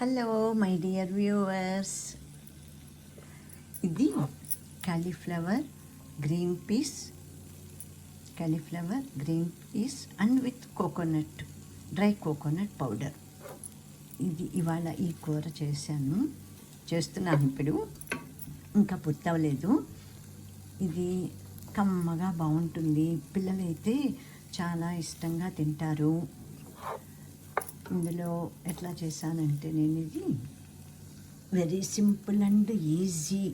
Hello my dear viewers ఇది cauliflower green peas cauliflower green peas and with coconut dry coconut powder ఇది ఇవాళ ఈ కూర చేశాను. చేస్తున్నాను ఇప్పుడు. ఇంకా పుట్టవలేదు. ఇది కమ్మగా బాగుంటుంది. పిల్లలైతే చాలా ఇష్టంగా తింటారు. ఇందులో ఎట్లా చేశానంటే నేను ఇది very simple and easy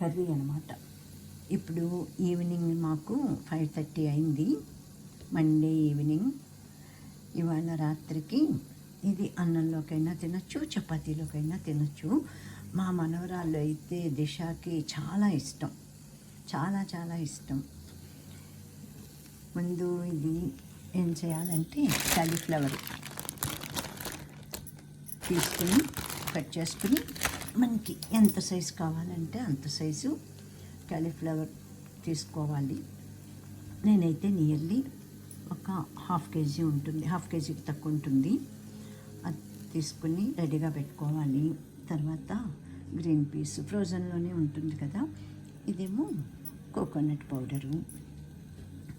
curry అనమాట ఇప్పుడు ఈవినింగ్ మాకు ఫైవ్ థర్టీ అయింది. మండే ఈవినింగ్ ఇవాళ రాత్రికి ఇది అన్నంలోకైనా తినచ్చు చపాతీలోకైనా తినచ్చు. మా మనవరాళ్ళు అయితే దిశకి చాలా ఇష్టం. చాలా చాలా ఇష్టం. ముందు ఇది ఏం చేయాలంటే కాలీఫ్లవర్ తీసుకుని కట్ చేసుకుని మనకి ఎంత సైజు కావాలంటే అంత సైజు క్యాలీఫ్లవర్ తీసుకోవాలి. నేనైతే నియర్లీ ఒక హాఫ్ కేజీ ఉంటుంది హాఫ్ కేజీకి తక్కువ ఉంటుంది. అది తీసుకుని రెడీగా పెట్టుకోవాలి. తర్వాత గ్రీన్ పీస్ ఫ్రోజన్లోనే ఉంటుంది కదా ఇదేమో కోకోనట్ పౌడరు.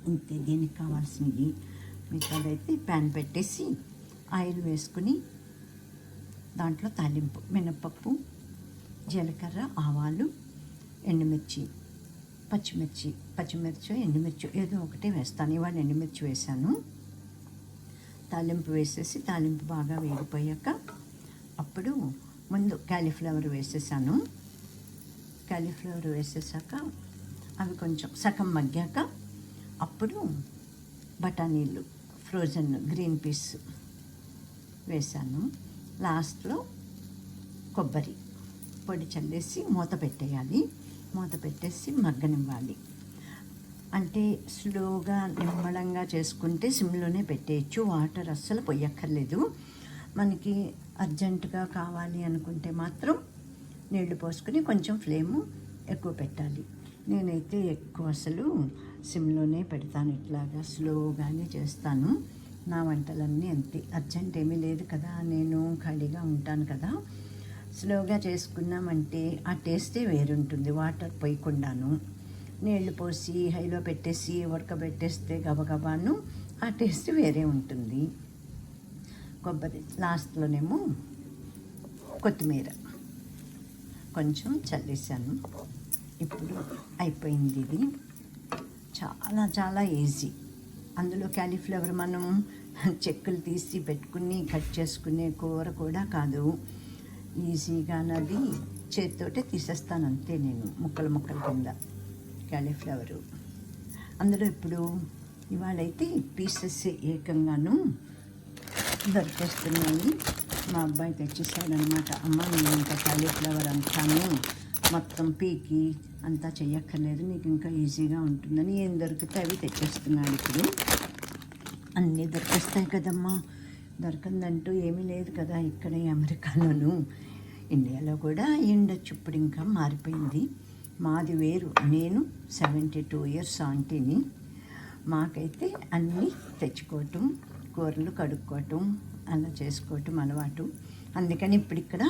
ఇంతే దీనికి కావాల్సినవి. మిగతాదైతే ప్యాన్ పెట్టేసి ఆయిల్ వేసుకుని దాంట్లో తాలింపు మినపప్పు జీలకర్ర ఆవాలు ఎండుమిర్చి పచ్చిమిర్చి పచ్చిమిర్చి ఎండుమిర్చి ఏదో ఒకటి వేస్తాను. ఇవాళ ఎండుమిర్చి వేసాను తాలింపు వేసేసి తాలింపు బాగా వేగిపోయాక అప్పుడు ముందు క్యాలీఫ్లవర్ వేసేసాను. క్యాలీఫ్లవర్ వేసేసాక అవి కొంచెం సగం మగ్గాక అప్పుడు బఠానీలు ఫ్రోజన్ గ్రీన్ పీస్ వేసాను లాస్ట్లో కొబ్బరి పొడి చల్లేసి మూత పెట్టేయాలి. మూత పెట్టేసి మగ్గనివ్వాలి. అంటే స్లోగా నిమ్మళంగా చేసుకుంటే సిమ్లోనే పెట్టేయచ్చు. వాటర్ అస్సలు పొయ్యక్కర్లేదు. మనకి అర్జెంటుగా కావాలి అనుకుంటే మాత్రం నీళ్ళు పోసుకొని కొంచెం ఫ్లేము ఎక్కువ పెట్టాలి. నేనైతే ఎక్కువ అసలు సిమ్లోనే పెడతాను. ఇట్లాగా స్లోగానే చేస్తాను. నా వంటలన్నీ అంతే. అర్జెంట్ ఏమీ లేదు కదా నేను ఖాళీగా ఉంటాను కదా. స్లోగా చేసుకున్నామంటే ఆ టేస్టే వేరుంటుంది. వాటర్ పోయకుండాను. నీళ్ళు పోసి హైలో పెట్టేసి ఉడకబెట్టేస్తే గబగబాను ఆ టేస్ట్ వేరే ఉంటుంది. కొబ్బరి లాస్ట్లోనేమో కొత్తిమీర. కొంచెం చల్లేసాను ఇప్పుడు అయిపోయింది ఇది. చాలా చాలా ఈజీ. అందులో క్యాలీఫ్లవర్ మనం చెక్కులు తీసి పెట్టుకుని కట్ చేసుకునే కూర కూడా కాదు. ఈజీగా అది చేతితోటే తీసేస్తాను అంతే నేను ముక్కలు ముక్కల కింద క్యాలీఫ్లవరు. అందులో ఇప్పుడు ఇవాళైతే పీసెస్ ఏకంగాను దొరికేస్తున్నాయి. మా అబ్బాయి తెచ్చేసాడనమాట అమ్మ నేను ఇంకా క్యాలీఫ్లవర్ అంటాను. మొత్తం పీకి అంతా చెయ్యక్కర్లేదు నీకు ఇంకా ఈజీగా ఉంటుందని ఏం దొరికితే అవి తెచ్చేస్తున్నాడు ఇప్పుడు. అన్నీ దొరికేస్తాయి కదమ్మా. దొరకందంటూ ఏమీ లేదు కదా ఇక్కడ అమెరికాలోను. ఇండియాలో కూడా ఉండొచ్చు ఇప్పుడు ఇంకా మారిపోయింది. మాది వేరు. నేను సెవెంటీ టూ ఇయర్స్ ఆంటీని. మాకైతే అన్నీ తెచ్చుకోవటం కూరలు కడుక్కోవటం అలా చేసుకోవటం అలవాటు. అందుకని ఇప్పుడు ఇక్కడ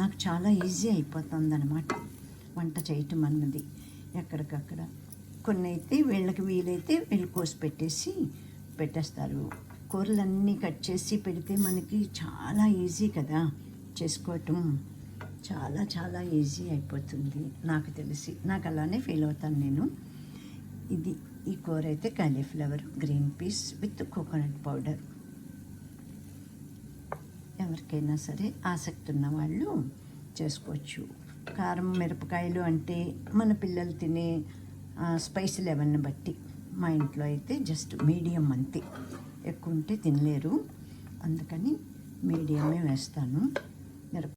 నాకు చాలా ఈజీ అయిపోతుంది అనమాట వంట చేయటం అన్నది. ఎక్కడికక్కడ. కొన్ని అయితే వీళ్ళకి వీలైతే వీళ్ళు కోసి పెట్టేసి పెట్టేస్తారు. కూరలన్నీ కట్ చేసి పెడితే మనకి చాలా ఈజీ కదా చేసుకోవటం. చాలా చాలా ఈజీ అయిపోతుంది నాకు తెలిసి. నాకు అలానే ఫీల్ అవుతాను నేను. ఇది ఈ కూర అయితే cauliflower green peas with coconut powder ఎవరికైనా సరే ఆసక్తి ఉన్న వాళ్ళు చేసుకోవచ్చు. కారం మిరపకాయలు అంటే మన పిల్లలు తినే స్పైసీ లెవెల్ని బట్టి మా ఇంట్లో అయితే జస్ట్ మీడియం అంతే. ఎక్కువ ఉంటే తినలేరు. అందుకని మీడియమే వేస్తాను.